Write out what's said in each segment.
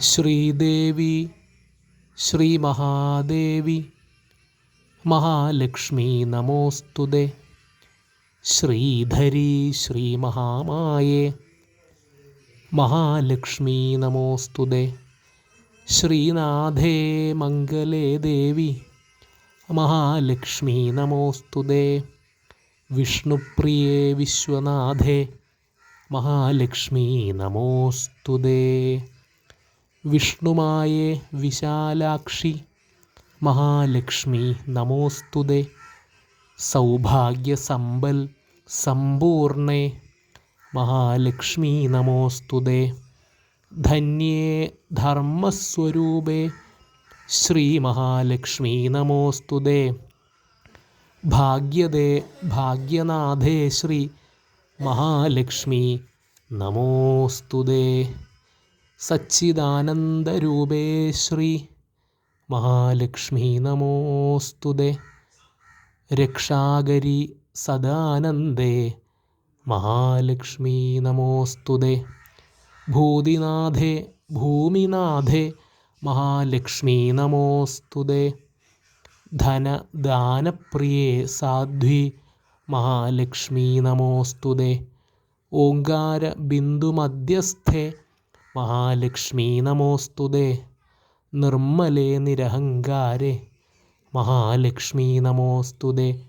ശ്രീദേവി ശ്രീമഹാദേവി മഹാലക്ഷ്മി നമോസ്തുതേ. ശ്രീധരി ശ്രീമഹാമായേ. മഹാലക്ഷ്മി നമോസ്തുതേ. ശ്രീനാഥേ മംഗലേ ദേവി. മഹാലക്ഷ്മി നമോസ്തുതേ. വിഷ്ണുപ്രിയേ വിശ്വനാഥേ. മഹാലക്ഷ്മി നമോസ്തുതേ. വിഷ്ണുമായേ വിശാലാക്ഷി മഹാലക്ഷ്മി നമോസ്തുതേ. സൗഭാഗ്യസമ്പൽ സമ്പൂർണേ. മഹാലക്ഷ്മി നമോസ്തുതേ. ധന്യേ ധർമ്മസ്വരൂപേ. ശ്രീമഹാലക്ഷ്മി നമോസ്തുതേ. ഭാഗ്യദേ ഭാഗ്യനാഥേ ശ്രീ മഹാലക്ഷ്മി നമോസ്തുതേ. സച്ചിദാനന്ദരൂപേ ശ്രീ മഹാലക്ഷ്മി നമോസ്തുതേ രക്ഷാകരി സദാനന്ദേ. മഹാലക്ഷ്മി നമോസ്തുതേ ഭൂതിനാഥേ ഭൂമിനാഥേ. മഹാലക്ഷ്മി നമോസ്തുതേ ധനദാനപ്രിയേ സാധ്വി. മഹാലക്ഷ്മി നമോസ്തുതേ ഓങ്കാരബിന്ദുമധ്യസ്ഥേ. മഹാലക്ഷ്മി നമോസ്തുതേ നിർമ്മലേ നിരഹങ്കാരേ. മഹാലക്ഷ്മി നമോസ്തുതേ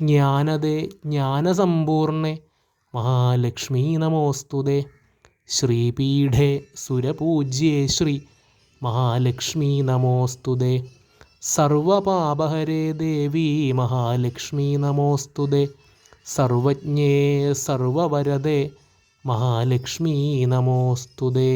ജ്ഞാനദേ ജ്ഞാനസമ്പൂർണേ. മഹാലക്ഷ്മി നമോസ്തുതേ ശ്രീപീഠേ സുരപൂജ്യേ ശ്രീ. മഹാലക്ഷ്മി നമോസ്തുതേ സർവപാപഹരേ ദേവി മഹാലക്ഷ്മി നമോസ്തുതേ സർവജ്ഞേ സർവവരദേ. മഹാലക്ഷ്മി നമോസ്തുതേ.